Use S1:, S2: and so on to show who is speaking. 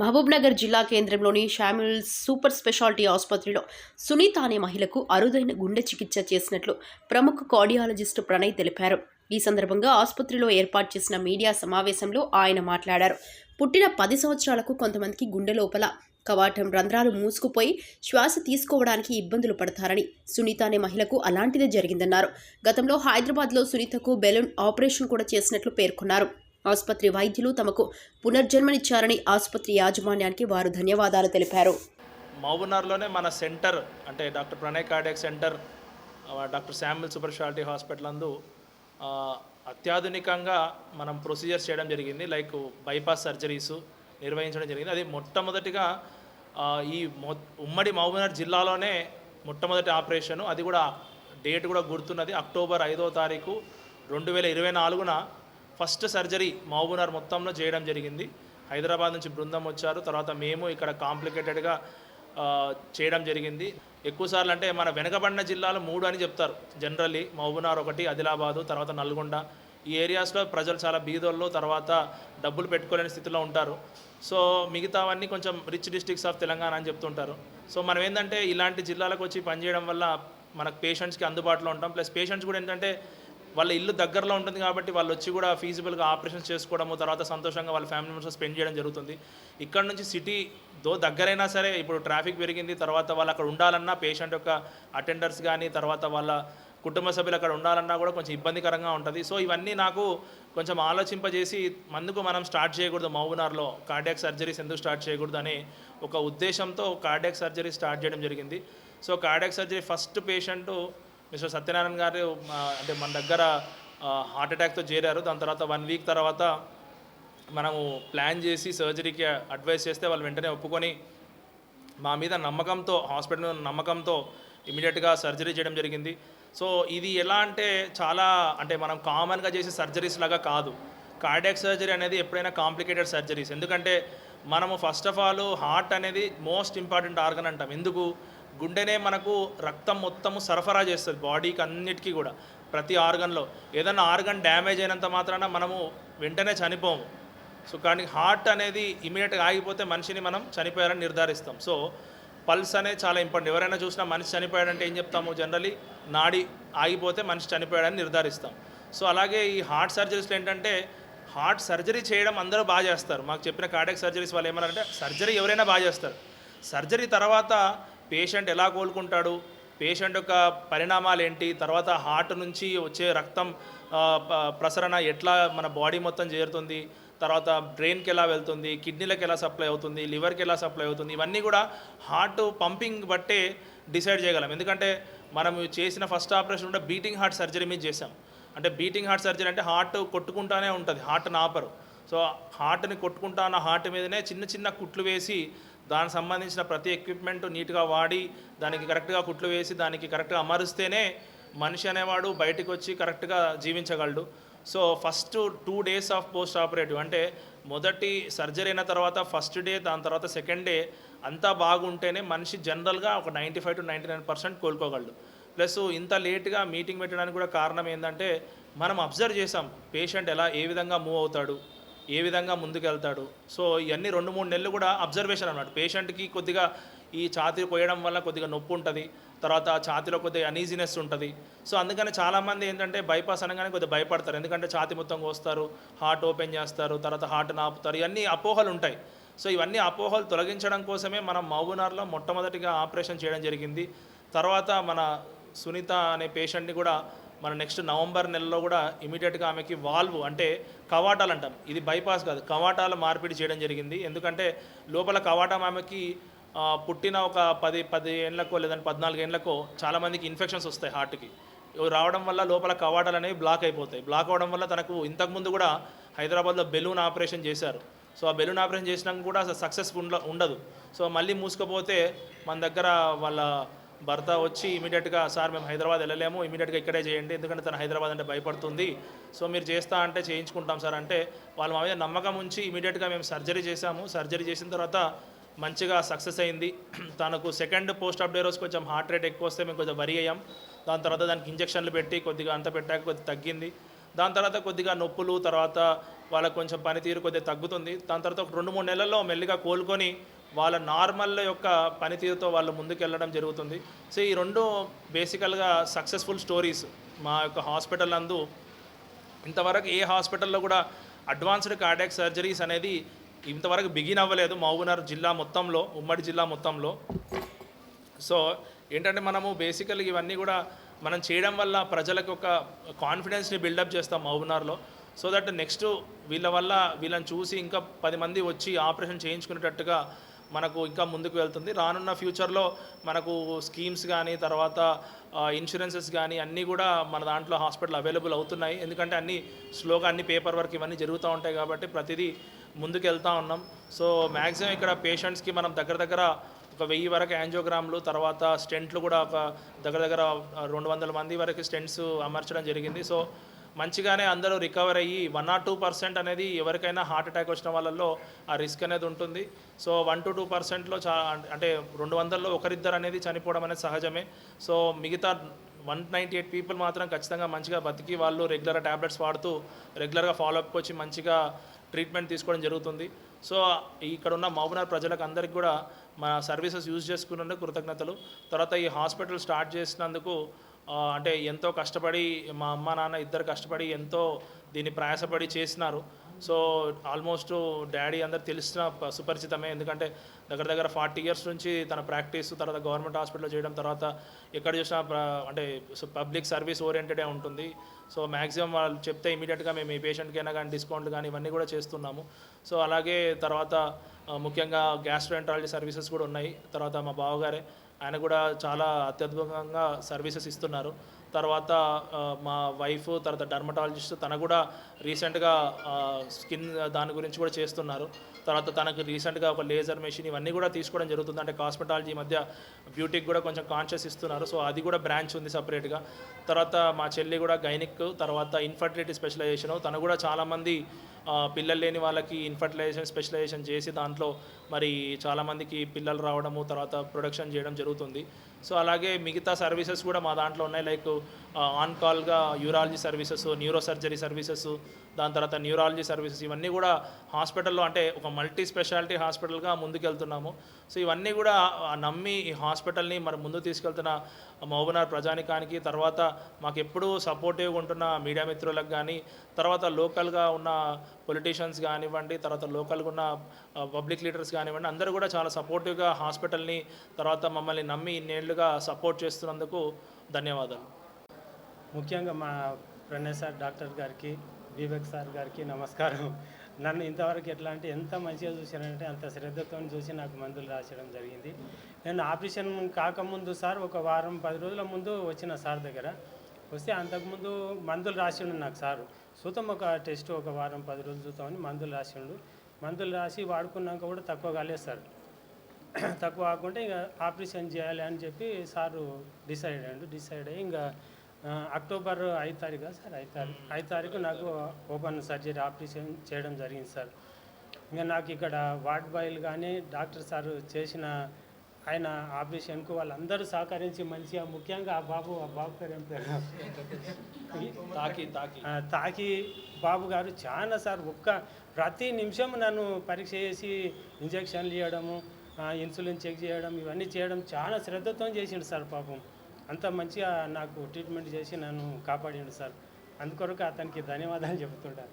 S1: మహబూబ్నగర్ జిల్లా కేంద్రంలోని Samuel super speciality ఆసుపత్రిలో సునీత అనే మహిళకు అరుదైన గుండె చికిత్స చేసినట్లు ప్రముఖ కార్డియాలజిస్టు ప్రణయ్ తెలిపారు. ఈ సందర్భంగా ఆసుపత్రిలో ఏర్పాటు చేసిన మీడియా సమావేశంలో ఆయన మాట్లాడారు. పుట్టిన పది సంవత్సరాలకు కొంతమందికి గుండె లోపల కవాటం రంధ్రాలు మూసుకుపోయి శ్వాస తీసుకోవడానికి ఇబ్బందులు పడతారని సునీత అనే మహిళకు అలాంటిదే జరిగిందన్నారు. గతంలో హైదరాబాద్లో సునీతకు బెలూన్ ఆపరేషన్ కూడా చేసినట్లు పేర్కొన్నారు. ఆసుపత్రి వైద్యులు తమకు పునర్జన్మనిచ్చారని ఆసుపత్రి యాజమాన్యానికి వారు ధన్యవాదాలు తెలిపారు.
S2: మౌబునార్లోనే మన సెంటర్ అంటే doctor Pranay cardiac centre doctor Samuel super speciality hospital నందు అత్యాధునికంగా మనం ప్రొసీజర్స్ చేయడం జరిగింది. లైక్ బైపాస్ సర్జరీస్ నిర్వహించడం జరిగింది. అది మొట్టమొదటిగా ఈ మొ ఉమ్మడి మహబూబ్నగర్ జిల్లాలోనే మొట్టమొదటి ఆపరేషను. అది కూడా డేట్ కూడా గుర్తున్నది. అక్టోబర్ ఐదో తారీఖు రెండు వేల ఇరవై నాలుగున ఫస్ట్ సర్జరీ మహబూబ్నగర్ మొత్తంలో చేయడం జరిగింది. హైదరాబాద్ నుంచి బృందం వచ్చారు. తర్వాత మేము ఇక్కడ కాంప్లికేటెడ్గా చేయడం జరిగింది. ఎక్కువసార్లు అంటే మన వెనకబడిన జిల్లాలు మూడు అని చెప్తారు. జనరల్లీ మహబూబ్నగర్ ఒకటి ఆదిలాబాదు తర్వాత నల్గొండ. ఈ ఏరియాస్లో ప్రజలు చాలా బీదోళ్ళు తర్వాత డబ్బులు పెట్టుకోలేని స్థితిలో ఉంటారు. సో మిగతావన్నీ కొంచెం రిచ్ డిస్ట్రిక్ట్స్ ఆఫ్ తెలంగాణ అని చెప్తుంటారు. సో మనం ఏంటంటే ఇలాంటి జిల్లాలకు వచ్చి పనిచేయడం వల్ల మనకు పేషెంట్స్కి అందుబాటులో ఉంటాం. ప్లస్ పేషెంట్స్ కూడా ఏంటంటే వాళ్ళ ఇల్లు దగ్గరలో ఉంటుంది కాబట్టి వాళ్ళు వచ్చి కూడా ఫీజిబుల్గా ఆపరేషన్స్ చేసుకోవడము తర్వాత సంతోషంగా వాళ్ళ ఫ్యామిలీ మెంబర్స్ స్పెండ్ చేయడం జరుగుతుంది. ఇక్కడ నుంచి సిటీ దో దగ్గరైనా సరే ఇప్పుడు ట్రాఫిక్ పెరిగింది తర్వాత వాళ్ళు అక్కడ ఉండాలన్నా పేషెంట్ యొక్క అటెండర్స్ కానీ తర్వాత వాళ్ళ కుటుంబ సభ్యులు అక్కడ ఉండాలన్నా కూడా కొంచెం ఇబ్బందికరంగా ఉంటుంది. సో ఇవన్నీ నాకు కొంచెం ఆలోచింపజేసి మందుకు మనం స్టార్ట్ చేయకూడదు మహబూబ్నగర్లో. కార్డియాక్ సర్జరీస్ ఎందుకు స్టార్ట్ చేయకూడదు అనే ఒక ఉద్దేశంతో కార్డియాక్ సర్జరీ స్టార్ట్ చేయడం జరిగింది. So cardiac surgery first patient mister Satyanarayana garu అంటే మన దగ్గర హార్ట్ అటాక్తో చేరారు. దాని తర్వాత వన్ వీక్ తర్వాత మనము ప్లాన్ చేసి సర్జరీకి అడ్వైస్ చేస్తే వాళ్ళు వెంటనే ఒప్పుకొని మా మీద నమ్మకంతో హాస్పిటల్ నమ్మకంతో ఇమీడియట్గా సర్జరీ చేయడం జరిగింది. సో ఇది ఎలా అంటే చాలా అంటే మనం కామన్గా చేసే సర్జరీస్ లాగా కాదు. కార్డియాక్ సర్జరీ అనేది ఎప్పుడైనా కాంప్లికేటెడ్ సర్జరీస్. ఎందుకంటే మనము ఫస్ట్ ఆఫ్ ఆల్ హార్ట్ అనేది మోస్ట్ ఇంపార్టెంట్ ఆర్గన్ అంటాం. ఎందుకు? గుండెనే మనకు రక్తం మొత్తము సరఫరా చేస్తుంది బాడీకి అన్నిటికీ కూడా. ప్రతి ఆర్గన్లో. ఏదైనా ఆర్గన్ డ్యామేజ్ అయినంత మాత్రాన మనము వెంటనే చనిపోము. సో కానీ హార్ట్ అనేది ఇమీడియట్గా ఆగిపోతే మనిషిని మనం చనిపోయారని నిర్ధారిస్తాం. సో పల్స్ అనేది చాలా ఇంపార్టెంట్. ఎవరైనా చూసినా మనిషి చనిపోయాడంటే ఏం చెప్తాము? జనరలీ నాడి ఆగిపోతే మనిషి చనిపోయాడని నిర్ధారిస్తాం. సో అలాగే ఈ హార్ట్ సర్జరీస్లో ఏంటంటే హార్ట్ సర్జరీ చేయడం అందరూ బాగా చేస్తారు. మాకు చెప్పిన కార్డియాక్ సర్జరీస్ వాళ్ళు ఏమన్నారంటే సర్జరీ ఎవరైనా బాగా చేస్తారు. సర్జరీ తర్వాత పేషెంట్ ఎలా కోలుకుంటాడు? పేషెంట్ యొక్క పరిణామాలు ఏంటి తర్వాత హార్ట్ నుంచి వచ్చే రక్తం ప్రసరణ ఎట్లా మన బాడీ మొత్తం చేరుతుంది? తర్వాత బ్రెయిన్కి ఎలా వెళ్తుంది? కిడ్నీలకు ఎలా సప్లై అవుతుంది? లివర్కి ఎలా సప్లై అవుతుంది? ఇవన్నీ కూడా హార్ట్ పంపింగ్ బట్టే డిసైడ్ చేయగలం. ఎందుకంటే మనం చేసిన ఫస్ట్ ఆపరేషన్ కూడా బీటింగ్ హార్ట్ సర్జరీ మీద చేసాం అంటే బీటింగ్ హార్ట్ సర్జరీ అంటే హార్ట్ కొట్టుకుంటానే ఉంటుంది. హార్ట్ నాపరు. సో హార్ట్ని కొట్టుకుంటా ఉన్న హార్ట్ మీదనే చిన్న చిన్న కుట్లు వేసి దానికి సంబంధించిన ప్రతి ఎక్విప్మెంట్ నీట్గా వాడి దానికి కరెక్ట్గా కుట్లు వేసి దానికి కరెక్ట్గా అమరుస్తేనే మనిషి అనేవాడు బయటకు వచ్చి కరెక్ట్గా జీవించగలడు. So first two days of post operative అంటే మొదటి సర్జరీ అయిన తర్వాత ఫస్ట్ డే దాని తర్వాత సెకండ్ డే అంతా బాగుంటేనే మనిషి జనరల్గా ఒక ninety five to ninety nine percent కోలుకోగలడు. Plus ఇంత లేట్గా మీటింగ్ పెట్టడానికి కూడా కారణం ఏంటంటే మనం అబ్జర్వ్ చేసాం పేషెంట్ ఎలా ఏ విధంగా మూవ్ అవుతాడు ఏ విధంగా ముందుకెళ్తాడు. సో ఇవన్నీ రెండు మూడు నెలలు కూడా అబ్జర్వేషన్ అన్నమాట. పేషెంట్కి కొద్దిగా ఈ ఛాతీ పోయడం వల్ల కొద్దిగా నొప్పి ఉంటుంది. తర్వాత ఛాతీలో కొద్దిగా అనీజినెస్ ఉంటుంది. సో అందుకని చాలామంది ఏంటంటే బైపాస్ అనగానే కొద్దిగా భయపడతారు. ఎందుకంటే ఛాతీ మొత్తం కోస్తారు హార్ట్ ఓపెన్ చేస్తారు తర్వాత హార్ట్ నాపుతారు. ఇవన్నీ అపోహలు ఉంటాయి. సో ఇవన్నీ అపోహలు తొలగించడం కోసమే మనం మహబూబ్నగర్లో మొట్టమొదటిగా ఆపరేషన్ చేయడం జరిగింది. తర్వాత మన సునీత అనే పేషెంట్ని కూడా మన నెక్స్ట్ నవంబర్ నెలలో కూడా ఇమీడియట్గా ఆమెకి వాల్వ్ అంటే కవాటాలు అంటాం. ఇది బైపాస్ కాదు. కవాటాలు మార్పిడి చేయడం జరిగింది. ఎందుకంటే లోపల కవాటం ఆమెకి పుట్టిన ఒక పది పది ఏళ్ళకో లేదంటే పద్నాలుగు ఏళ్ళకో చాలామందికి ఇన్ఫెక్షన్స్ వస్తాయి హార్ట్కి. రావడం వల్ల లోపల కవాటాలు అనేవి బ్లాక్ అయిపోతాయి. బ్లాక్ అవడం వల్ల తనకు ఇంతకుముందు కూడా హైదరాబాద్లో బెలూన్ ఆపరేషన్ చేశారు. సో ఆ బెలూన్ ఆపరేషన్ చేసినాక కూడా సక్సెస్ ఉండదు. సో మళ్ళీ మూసుకపోతే మన దగ్గర వాళ్ళ భర్త వచ్చి ఇమీడియట్గా సార్ మేము హైదరాబాద్ వెళ్ళలేము ఇమీడియట్గా ఇక్కడే చేయండి ఎందుకంటే తను హైదరాబాద్ అంటే భయపడుతుంది. సో మీరు చేస్తా అంటే చేయించుకుంటాం సార్. అంటే వాళ్ళు మా మీద నమ్మకం ఉంచి ఇమీడియట్గా మేము సర్జరీ చేశాము. సర్జరీ చేసిన తర్వాత మంచిగా సక్సెస్ అయింది. తనకు సెకండ్ పోస్ట్ ఆఫ్ డే రోజు కొంచెం హార్ట్ రేట్ ఎక్కువ వస్తే మేము కొంచెం వరి అయ్యాం. దాని తర్వాత దానికి ఇంజక్షన్లు పెట్టి కొద్దిగా అంత పెట్టాక కొద్దిగా తగ్గింది. దాని తర్వాత కొద్దిగా నొప్పులు తర్వాత వాళ్ళకు కొంచెం పనితీరు కొద్దిగా తగ్గుతుంది. దాని తర్వాత ఒక రెండు మూడు నెలల్లో మెల్లిగా కోలుకొని వాళ్ళ నార్మల్ యొక్క పనితీరుతో వాళ్ళు ముందుకెళ్ళడం జరుగుతుంది. సో ఈ రెండు బేసికల్గా సక్సెస్ఫుల్ స్టోరీస్ మా యొక్క హాస్పిటల్ నందు ఇంతవరకు ఏ హాస్పిటల్లో కూడా అడ్వాన్స్డ్ కార్డియాక్ సర్జరీస్ అనేది ఇంతవరకు బిగిన్ అవ్వలేదు మహబూబ్నగర్ జిల్లా మొత్తంలో ఉమ్మడి జిల్లా మొత్తంలో. సో ఏంటంటే మనము బేసికల్గా ఇవన్నీ కూడా మనం చేయడం వల్ల ప్రజలకు ఒక కాన్ఫిడెన్స్ని బిల్డప్ చేస్తాం మహబూబ్నగర్లో. సో దట్ నెక్స్ట్ వీళ్ళ వల్ల వీళ్ళని చూసి ఇంకా పది మంది వచ్చి ఆపరేషన్ చేయించుకునేటట్టుగా మనకు ఇంకా ముందుకు వెళ్తుంది. రానున్న ఫ్యూచర్లో మనకు స్కీమ్స్ కానీ తర్వాత ఇన్సూరెన్సెస్ కానీ అన్నీ కూడా మన దాంట్లో హాస్పిటల్ అవైలబుల్ అవుతున్నాయి. ఎందుకంటే అన్నీ స్లోగా అన్ని పేపర్ వర్క్ ఇవన్నీ జరుగుతూ ఉంటాయి కాబట్టి ప్రతిదీ ముందుకు వెళ్తూ ఉన్నాం. సో మ్యాక్సిమం ఇక్కడ పేషెంట్స్కి మనం దగ్గర దగ్గర ఒక వెయ్యి వరకు యాంజియోగ్రామ్లు తర్వాత స్టెంట్లు కూడా ఒక దగ్గర దగ్గర రెండు వందల మంది వరకు స్టెంట్స్ అమర్చడం జరిగింది. సో మంచిగానే అందరూ రికవర్ అయ్యి వన్ ఆర్ టూ పర్సెంట్ అనేది ఎవరికైనా హార్ట్ అటాక్ వచ్చిన వాళ్ళల్లో ఆ రిస్క్ అనేది ఉంటుంది. సో వన్ టు టూ పర్సెంట్లో చా అంటే రెండు వందల్లో ఒకరిద్దరు అనేది చనిపోవడం అనేది సహజమే. సో మిగతా వన్ నైంటీ ఎయిట్ పీపుల్ మాత్రం ఖచ్చితంగా మంచిగా బతికి వాళ్ళు రెగ్యులర్గా ట్యాబ్లెట్స్ వాడుతూ రెగ్యులర్గా ఫాలోఅప్కి వచ్చి మంచిగా ట్రీట్మెంట్ తీసుకోవడం జరుగుతుంది. సో ఇక్కడ ఉన్న మహబూబ్నగర్ ప్రజలకు అందరికీ కూడా మన సర్వీసెస్ యూజ్ చేసుకున్నందుకు కృతజ్ఞతలు. తర్వాత ఈ హాస్పిటల్ స్టార్ట్ చేసినందుకు అంటే ఎంతో కష్టపడి మా అమ్మ నాన్న ఇద్దరు కష్టపడి ఎంతో దీన్ని ప్రయాసపడి చేసినారు. సో ఆల్మోస్ట్ డాడీ అందరు తెలిసిన సుపరిచితమే. ఎందుకంటే దగ్గర దగ్గర ఫార్టీ ఇయర్స్ నుంచి తన ప్రాక్టీస్ తర్వాత గవర్నమెంట్ హాస్పిటల్లో చేయడం తర్వాత ఎక్కడ చూసినా అంటే పబ్లిక్ సర్వీస్ ఓరియంటెడే ఉంటుంది. సో మ్యాక్సిమం వాళ్ళు చెప్తే ఇమీడియట్గా మేము ఈ పేషెంట్కైనా కానీ డిస్కౌంట్ కానీ ఇవన్నీ కూడా చేస్తున్నాము. సో అలాగే తర్వాత ముఖ్యంగా గ్యాస్ట్రోఎంట్రాలజీ సర్వీసెస్ కూడా ఉన్నాయి. తర్వాత మా బావగారే ఆయన కూడా చాలా అత్యద్భుతంగా సర్వీసెస్ ఇస్తున్నారు. తర్వాత మా వైఫ్ తర్వాత డర్మటాలజిస్ట్ తన కూడా రీసెంట్గా స్కిన్ దాని గురించి కూడా చేస్తున్నారు. తర్వాత తనకు రీసెంట్గా ఒక లేజర్ మెషిన్ ఇవన్నీ కూడా తీసుకోవడం జరుగుతుంది. అంటే కాస్మెటాలజీ మధ్య బ్యూటీకి కూడా కొంచెం కాన్షియస్ ఇస్తున్నారు. సో అది కూడా బ్రాంచ్ ఉంది సపరేట్గా. తర్వాత మా చెల్లి కూడా గైనిక్ తర్వాత ఇన్ఫర్టిలిటీ స్పెషలైజేషన్ తను కూడా చాలామంది పిల్లలు లేని వాళ్ళకి ఇన్ఫర్టిలైజేషన్ స్పెషలైజేషన్ చేసి దాంట్లో మరి చాలామందికి పిల్లలు రావడము తర్వాత ప్రొడక్షన్ చేయడం జరుగుతుంది. సో అలాగే మిగతా సర్వీసెస్ కూడా మా దాంట్లో ఉన్నాయి. Like on కాల్గా urology services neuro surgery services దాని తర్వాత న్యూరాలజీ సర్వీసెస్ ఇవన్నీ కూడా హాస్పిటల్లో అంటే ఒక మల్టీ స్పెషాలిటీ హాస్పిటల్గా ముందుకెళ్తున్నాము. సో ఇవన్నీ కూడా నమ్మి ఈ హాస్పిటల్ని మరి ముందు తీసుకెళ్తున్న మహబూబ్నగర్ ప్రజానికానికి తర్వాత మాకు ఎప్పుడూ సపోర్టివ్గా ఉంటున్న మీడియా మిత్రులకు కానీ తర్వాత లోకల్గా ఉన్న పొలిటీషియన్స్ కానివ్వండి తర్వాత లోకల్గా ఉన్న పబ్లిక్ లీడర్స్ కానివ్వండి అందరూ కూడా చాలా సపోర్టివ్గా హాస్పిటల్ని తర్వాత మమ్మల్ని నమ్మి ఇన్నేళ్ళుగా సపోర్ట్ చేస్తున్నందుకు ధన్యవాదాలు.
S3: ముఖ్యంగా మా ప్రణయ్ సార్ డాక్టర్ గారికి వివేక్ సార్ గారికి నమస్కారం. నన్ను ఇంతవరకు ఎట్లా అంటే ఎంత మంచిగా చూశారంటే అంత శ్రద్ధతో చూసి నాకు మందులు రాసడం జరిగింది. నేను ఆపరేషన్ కాకముందు సార్ ఒక వారం పది రోజుల ముందు వచ్చిన సార్ దగ్గర. వస్తే అంతకుముందు మందులు రాసిండు నాకు సారు. చూద్దాం ఒక టెస్ట్ ఒక వారం పది రోజులు చూద్దామని మందులు రాసిండు. మందులు రాసి వాడుకున్నాక కూడా తక్కువ కాలేదు సార్ తక్కువ కాకుండా ఇంకా ఆపరేషన్ చేయాలి అని చెప్పి సారు డిసైడ్ అయ్యాడు. డిసైడ్ అయ్యి ఇంకా అక్టోబర్ ఐదు తారీఖు సార్? ఐదు తారీఖు. ఐదు తారీఖు నాకు ఓపెన్ సర్జరీ ఆపరేషన్ చేయడం జరిగింది సార్. ఇంకా నాకు ఇక్కడ వార్డ్ బాయ్లు కానీ డాక్టర్ సార్ చేసిన ఆయన ఆపరేషన్కు వాళ్ళందరూ సహకరించి మంచిగా ముఖ్యంగా ఆ బాబు ఆ బాబు పేరు ఏం పేరు?
S2: తాకి తాకి.
S3: తాకి బాబు గారు చాలా సార్ ఒక్క ప్రతి నిమిషం నన్ను పరీక్ష చేసి ఇంజక్షన్లు ఇవ్వడము ఇన్సులిన్ చెక్ చేయడం ఇవన్నీ చేయడం చాలా శ్రద్ధతో చేసిండు సార్ పాపం. అంత మంచిగా నాకు ట్రీట్మెంట్ చేసి నన్ను కాపాడిండు సార్. అందుకొరకు అతనికి ధన్యవాదాలు చెబుతుంటాను.